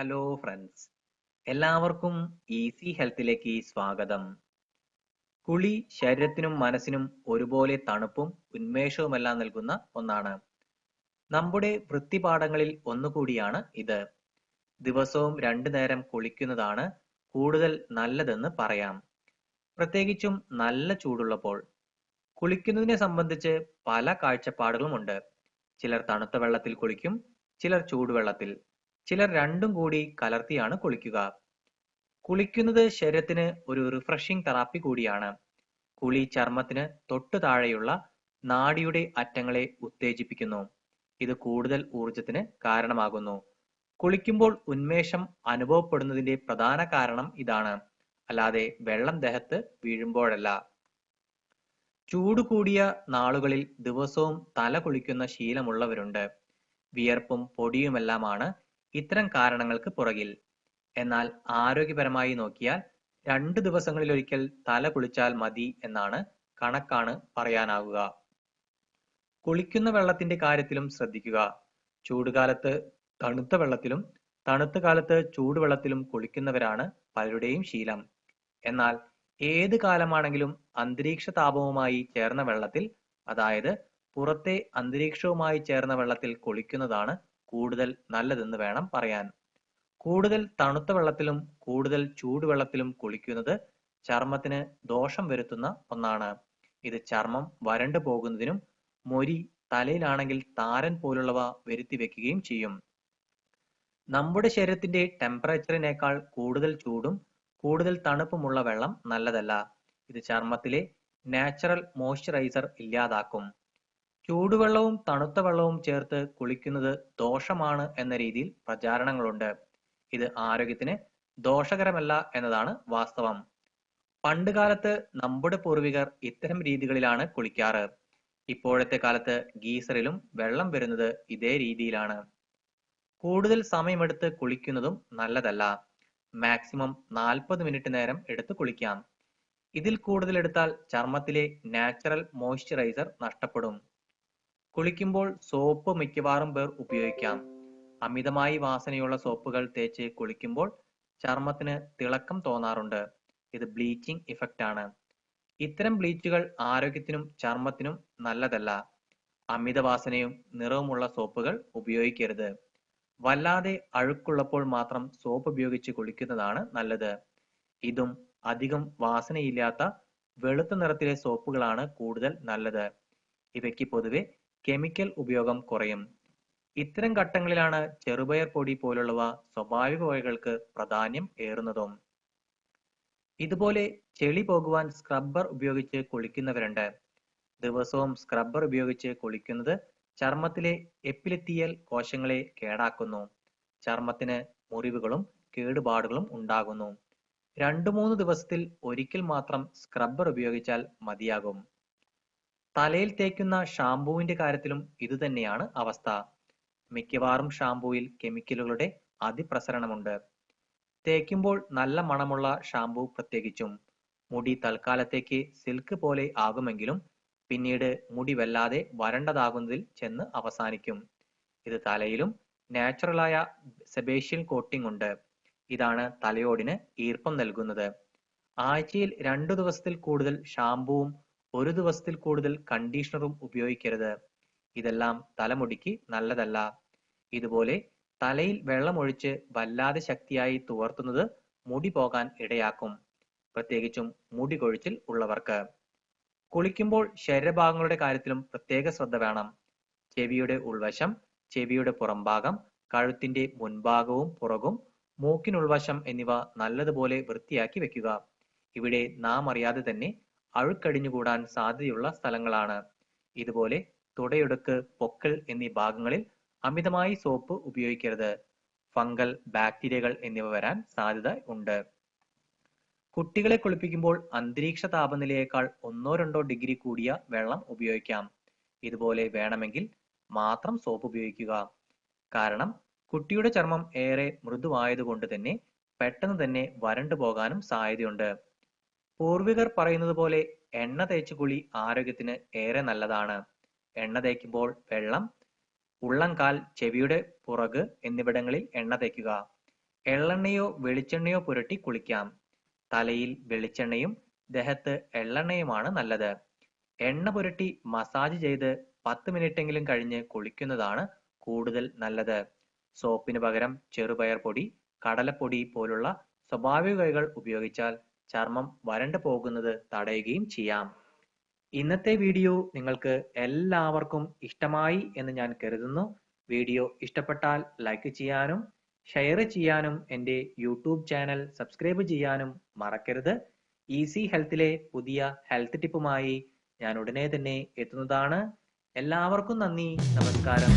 Hello friends എല്ലാവർക്കും easy ഹെൽത്തിലേക്ക് സ്വാഗതം. കുളി ശരീരത്തിനും മനസ്സിനും ഒരുപോലെ തണുപ്പും ഉന്മേഷവുമെല്ലാം നൽകുന്ന ഒന്നാണ്. നമ്മുടെ വൃത്തിപാഠങ്ങളിൽ ഒന്നുകൂടിയാണ് ഇത്. ദിവസവും രണ്ടു നേരം കുളിക്കുന്നതാണ് കൂടുതൽ നല്ലതെന്ന് പറയാം. പ്രത്യേകിച്ചും നല്ല ചൂടുള്ളപ്പോൾ. കുളിക്കുന്നതിനെ സംബന്ധിച്ച് പല കാഴ്ചപ്പാടുകളുമുണ്ട്. ചിലർ തണുത്ത വെള്ളത്തിൽ കുളിക്കും ചിലർ ചൂടുവെള്ളത്തിൽ. ചിലർ രണ്ടും കൂടി കലർത്തിയാണ് കുളിക്കുക. കുളിക്കുന്നത് ശരീരത്തിന് ഒരു റിഫ്രഷിംഗ് തെറാപ്പി കൂടിയാണ്. കുളി ചർമ്മത്തിന് തൊട്ടു താഴെയുള്ള നാടിയുടെ അറ്റങ്ങളെ ഉത്തേജിപ്പിക്കുന്നു. ഇത് കൂടുതൽ ഊർജത്തിന് കാരണമാകുന്നു. കുളിക്കുമ്പോൾ ഉന്മേഷം അനുഭവപ്പെടുന്നതിന്റെ പ്രധാന കാരണം ഇതാണ്. അല്ലാതെ വെള്ളം ദേഹത്ത് വീഴുമ്പോഴല്ല. ചൂട് കൂടിയ നാളുകളിൽ ദിവസവും തല കുളിക്കുന്ന ശീലമുള്ളവരുണ്ട്. വിയർപ്പും പൊടിയുമെല്ലാമാണ് ഇത്തരം കാരണങ്ങൾക്ക് പുറകിൽ. എന്നാൽ ആരോഗ്യപരമായി നോക്കിയാൽ രണ്ട് ദിവസങ്ങളിലൊരിക്കൽ തല കുളിച്ചാൽ മതി എന്നാണ് കണക്കാണ് പറയാനാകുക കുളിക്കുന്ന വെള്ളത്തിന്റെ കാര്യത്തിലും ശ്രദ്ധിക്കുക. ചൂടുകാലത്ത് തണുത്ത വെള്ളത്തിലും തണുത്ത കാലത്ത് ചൂടുവെള്ളത്തിലും കുളിക്കുന്നവരാണ് പലരുടെയും ശീലം. എന്നാൽ ഏത് കാലമാണെങ്കിലും അന്തരീക്ഷ താപവുമായി ചേർന്ന വെള്ളത്തിൽ അതായത് പുറത്തെ അന്തരീക്ഷവുമായി ചേർന്ന വെള്ളത്തിൽ കുളിക്കുന്നതാണ് കൂടുതൽ നല്ലതെന്ന് വേണം പറയാൻ. കൂടുതൽ തണുത്ത വെള്ളത്തിലും കൂടുതൽ ചൂടുവെള്ളത്തിലും കുളിക്കുന്നത് ചർമ്മത്തിന് ദോഷം വരുത്തുന്ന ഒന്നാണ്. ഇത് ചർമ്മം വരണ്ടു പോകുന്നതിനും മൊരി തലയിലാണെങ്കിൽ താരൻ പോലുള്ളവ വരുത്തി വെക്കുകയും ചെയ്യും. നമ്മുടെ ശരീരത്തിന്റെ ടെമ്പറേച്ചറിനേക്കാൾ കൂടുതൽ ചൂടും കൂടുതൽ തണുപ്പുമുള്ള വെള്ളം നല്ലതല്ല. ഇത് ചർമ്മത്തിലെ നാച്ചുറൽ മോയ്സ്ചറൈസർ ഇല്ലാതാക്കും. ചൂടുവെള്ളവും തണുത്ത വെള്ളവും ചേർത്ത് കുളിക്കുന്നത് ദോഷമാണ് എന്ന രീതിയിൽ പ്രചാരണങ്ങളുണ്ട്. ഇത് ആരോഗ്യത്തിന് ദോഷകരമല്ല എന്നതാണ് വാസ്തവം. പണ്ട് കാലത്ത് നമ്മുടെ പൂർവികർ ഇത്തരം രീതികളിലാണ് കുളിക്കാറ്. ഇപ്പോഴത്തെ കാലത്ത് ഗീസറിലും വെള്ളം വരുന്നത് ഇതേ രീതിയിലാണ്. കൂടുതൽ സമയമെടുത്ത് കുളിക്കുന്നതും നല്ലതല്ല. മാക്സിമം നാൽപ്പത് മിനിറ്റ് നേരം എടുത്ത് കുളിക്കാം. ഇതിൽ കൂടുതൽ എടുത്താൽ ചർമ്മത്തിലെ നാച്ചുറൽ മോയ്സ്ചറൈസർ നഷ്ടപ്പെടും. കുളിക്കുമ്പോൾ സോപ്പ് മിക്കവാറും പേർ ഉപയോഗിക്കാം. അമിതമായി വാസനയുള്ള സോപ്പുകൾ തേച്ച് കുളിക്കുമ്പോൾ ചർമ്മത്തിന് തിളക്കം തോന്നാറുണ്ട്. ഇത് ബ്ലീച്ചിങ് ഇഫക്റ്റ് ആണ്. ഇത്തരം ബ്ലീച്ചുകൾ ആരോഗ്യത്തിനും ചർമ്മത്തിനും നല്ലതല്ല. അമിത അമിതവാസനയും നിറവുമുള്ള സോപ്പുകൾ ഉപയോഗിക്കരുത്. വല്ലാതെ അഴുക്കുള്ളപ്പോൾ മാത്രം സോപ്പ് ഉപയോഗിച്ച് കുളിക്കുന്നതാണ് നല്ലത്. ഇതും അധികം വാസനയില്ലാത്ത വെളുത്ത നിറത്തിലെ സോപ്പുകളാണ് കൂടുതൽ നല്ലത്. ഇവയ്ക്ക് പൊതുവെ കെമിക്കൽ ഉപയോഗം കുറയും. ഇത്തരം ഘട്ടങ്ങളിലാണ് ചെറുപയർ പൊടി പോലുള്ളവ സ്വാഭാവിക വഴികൾക്ക് പ്രാധാന്യം ഏറുന്നതും. ഇതുപോലെ ചെളി പോകുവാൻ സ്ക്രബ്ബർ ഉപയോഗിച്ച് കുളിക്കുന്നവരുണ്ട്. ദിവസവും സ്ക്രബ്ബർ ഉപയോഗിച്ച് കുളിക്കുന്നത് ചർമ്മത്തിലെ എപ്പിലെത്തിയൽ കോശങ്ങളെ കേടാക്കുന്നു. ചർമ്മത്തിന് മുറിവുകളും കേടുപാടുകളും ഉണ്ടാകുന്നു. രണ്ടു മൂന്ന് ദിവസത്തിൽ ഒരിക്കൽ മാത്രം സ്ക്രബ്ബർ ഉപയോഗിച്ചാൽ മതിയാകും. തലയിൽ തേക്കുന്ന ഷാംപൂവിന്റെ കാര്യത്തിലും ഇതുതന്നെയാണ് അവസ്ഥ. മിക്കവാറും ഷാംപൂയിൽ കെമിക്കലുകളുടെ അതിപ്രസരണമുണ്ട്. തേക്കുമ്പോൾ നല്ല മണമുള്ള ഷാംപൂ പ്രത്യേകിച്ചും. മുടി തൽക്കാലത്തേക്ക് സിൽക്ക് പോലെ ആകുമെങ്കിലും പിന്നീട് മുടി വല്ലാതെ വരണ്ടതാകുന്നതിൽ ചെന്ന് അവസാനിക്കും. ഇത് തലയിലും നാച്ചുറലായ സെബേഷ്യൽ കോട്ടിംഗ് ഉണ്ട്. ഇതാണ് തലയോടിന് ഈർപ്പം നൽകുന്നത്. ആഴ്ചയിൽ രണ്ടു ദിവസത്തിൽ കൂടുതൽ ഷാംപൂവും ഒരു ദിവസത്തിൽ കൂടുതൽ കണ്ടീഷണറും ഉപയോഗിക്കരുത്. ഇതെല്ലാം തലമുടിക്ക് നല്ലതല്ല. ഇതുപോലെ തലയിൽ വെള്ളമൊഴിച്ച് വല്ലാതെ ശക്തിയായി തുവർത്തുന്നത് മുടി പോകാൻ ഇടയാക്കും. പ്രത്യേകിച്ചും മുടി കൊഴിച്ചിൽ ഉള്ളവർക്ക്. കുളിക്കുമ്പോൾ ശരീരഭാഗങ്ങളുടെ കാര്യത്തിലും പ്രത്യേക ശ്രദ്ധ വേണം. ചെവിയുടെ ഉൾവശം ചെവിയുടെ പുറംഭാഗം കഴുത്തിന്റെ മുൻഭാഗവും പുറകും മൂക്കിനുൾവശം എന്നിവ നല്ലതുപോലെ വൃത്തിയാക്കി വെക്കുക. ഇവിടെ നാം അറിയാതെ തന്നെ അഴുക്കടിഞ്ഞുകൂടാൻ സാധ്യതയുള്ള സ്ഥലങ്ങളാണ്. ഇതുപോലെ തുടയൊടുക്ക് പൊക്കൽ എന്നീ ഭാഗങ്ങളിൽ അമിതമായി സോപ്പ് ഉപയോഗിക്കരുത്. ഫംഗൽ ബാക്ടീരിയകൾ എന്നിവ വരാൻ സാധ്യത ഉണ്ട്. കുട്ടികളെ കുളിപ്പിക്കുമ്പോൾ അന്തരീക്ഷ താപനിലയേക്കാൾ ഒന്നോ രണ്ടോ ഡിഗ്രി കൂടിയ വെള്ളം ഉപയോഗിക്കാം. ഇതുപോലെ വേണമെങ്കിൽ മാത്രം സോപ്പ് ഉപയോഗിക്കുക. കാരണം കുട്ടിയുടെ ചർമ്മം ഏറെ മൃദുവായതുകൊണ്ട് തന്നെ പെട്ടെന്ന് തന്നെ വരണ്ടു പോകാനും സാധ്യതയുണ്ട്. പൂർവികർ പറയുന്നത് പോലെ എണ്ണ തേച്ച് കുളി ആരോഗ്യത്തിന് ഏറെ നല്ലതാണ്. എണ്ണ തേക്കുമ്പോൾ വെള്ളം ഉള്ളംകാൽ ചെവിയുടെ പുറക് എന്നിവിടങ്ങളിൽ എണ്ണ തേക്കുക. എള്ളെണ്ണയോ വെളിച്ചെണ്ണയോ പുരട്ടി കുളിക്കാം. തലയിൽ വെളിച്ചെണ്ണയും ദേഹത്ത് എള്ളെണ്ണയുമാണ് നല്ലത്. എണ്ണ പുരട്ടി മസാജ് ചെയ്ത് പത്ത് മിനിറ്റെങ്കിലും കഴിഞ്ഞ് കുളിക്കുന്നതാണ് കൂടുതൽ നല്ലത്. സോപ്പിന് പകരം ചെറുപയർ പൊടി കടലപ്പൊടി പോലുള്ള സ്വാഭാവിക കൈകൾ ഉപയോഗിച്ചാൽ ചർമ്മം വരണ്ടു പോകുന്നത് തടയുകയും ചെയ്യാം. ഇന്നത്തെ വീഡിയോ നിങ്ങൾക്ക് എല്ലാവർക്കും ഇഷ്ടമായി എന്ന് ഞാൻ കരുതുന്നു. വീഡിയോ ഇഷ്ടപ്പെട്ടാൽ ലൈക്ക് ചെയ്യാനും ഷെയർ ചെയ്യാനും എന്റെ യൂട്യൂബ് ചാനൽ സബ്സ്ക്രൈബ് ചെയ്യാനും മറക്കരുത്. ഈസി ഹെൽത്തിലെ പുതിയ ഹെൽത്ത് ടിപ്പുമായി ഞാൻ ഉടനെ തന്നെ എത്തുന്നതാണ്. എല്ലാവർക്കും നന്ദി നമസ്കാരം.